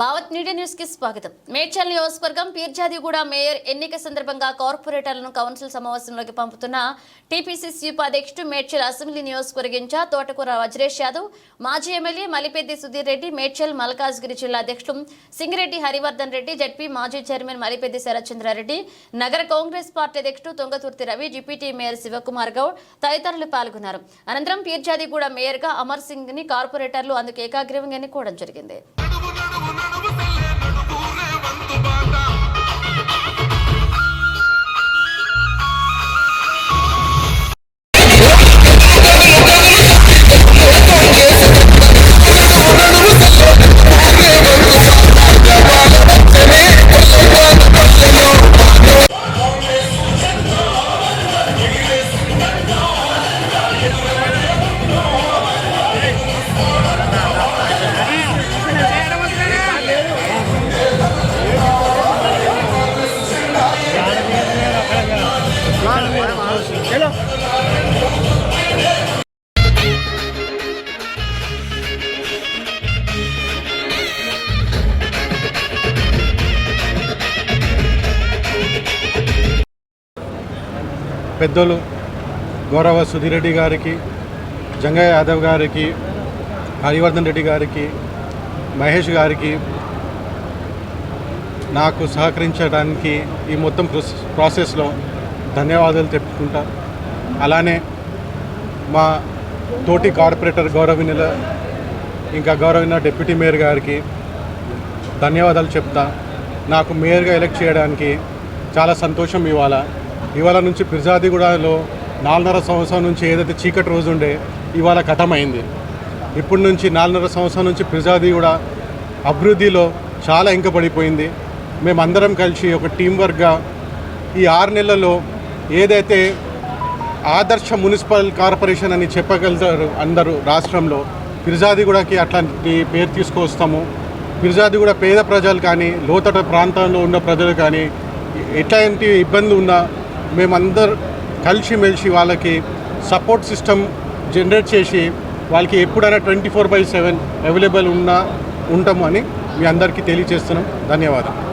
Bhavat media న్యూస్కి స్వాగతం మేడ్చల్ నియోజకవర్గం పీర్జాదిగూడ మేయర్ ఎన్నిక సందర్భంగా కార్పొరేటర్లను కౌన్సిల్ సమావేశంలోకి పంపుతున్న టీపీసీసీ ఉపాధ్యక్షుడు మేడ్చల్ అసెంబ్లీ నియోజకవర్గ ఇన్ఛార్జ్ తోటకూర వజ్రేష్ యాదవ్ మాజీ ఎమ్మెల్యే మలిపెద్ది సుధీర్ రెడ్డి మేడ్చల్ మల్కాజ్గిరి జిల్లా అధ్యక్షుడు సింగిరెడ్డి హరివర్ధన్ రెడ్డి జడ్పీ మాజీ చైర్మన్ మలిపెద్ది శరత్చంద్రారెడ్డి నగర కాంగ్రెస్ పార్టీ అధ్యక్షుడు తొంగతుర్తి రవి డిప్యూటీ మేయర్ శివకుమార్ గౌడ్ తదితరులు పాల్గొన్నారు. అనంతరం పీర్జాదిగూడ మేయర్గా అమర్ సింగ్ని కార్పొరేటర్లు అందుకు ఏకాగ్రీవంగా ఎన్నుకోవడం జరిగింది. நடுவு செல்ல நடுவூரே வந்து பார்த்தா పెద్దలు గౌరవ సుధీర్ రెడ్డి గారికి జంగయ్య యాదవ్ గారికి హరివర్ధన్ రెడ్డి గారికి మహేష్ గారికి నాకు సహకరించడానికి ఈ మొత్తం ప్రాసెస్లో ధన్యవాదాలు చెప్పుకుంటాను అలానే మా తోటి కార్పొరేటర్ గౌరవనీయుల ఇంకా గౌరవనీయ డిప్యూటీ మేయర్ గారికి ధన్యవాదాలు చెప్తా. నాకు మేయర్గా ఎలక్ట్ చేయడానికి చాలా సంతోషం ఇవాళ. ఇవాళ నుంచి పిర్జాదిగూడలో నాలుగున్నర సంవత్సరం నుంచి ఏదైతే చీకటి రోజు ఉండే ఇవాళ కథమైంది ఇప్పటి నుంచి నాలుగున్నర సంవత్సరం నుంచి పిర్జాదిగూడ అభివృద్ధిలో చాలా ఇంకపడిపోయింది మేమందరం కలిసి ఒక టీం వర్క్గా ఈ ఆరు నెలల్లో ఏదైతే ఆదర్శ మున్సిపల్ కార్పొరేషన్ అని చెప్పగలుగుతారు అందరూ రాష్ట్రంలో. ఫిర్జాదిగూడకి అట్లాంటి పేరు తీసుకొస్తాము. ఫిర్జాదిగూడ పేద ప్రజలు కానీ లోతట ప్రాంతంలో ఉన్న ప్రజలు కానీ ఎట్లాంటి ఇబ్బంది ఉన్నా మేమందరు కలిసిమెలిసి వాళ్ళకి సపోర్ట్ సిస్టమ్ జనరేట్ చేసి వాళ్ళకి ఎప్పుడైనా twenty four by seven available ఉన్నా ఉంటాము అని మీ అందరికీ తెలియజేస్తున్నాం. ధన్యవాదాలు.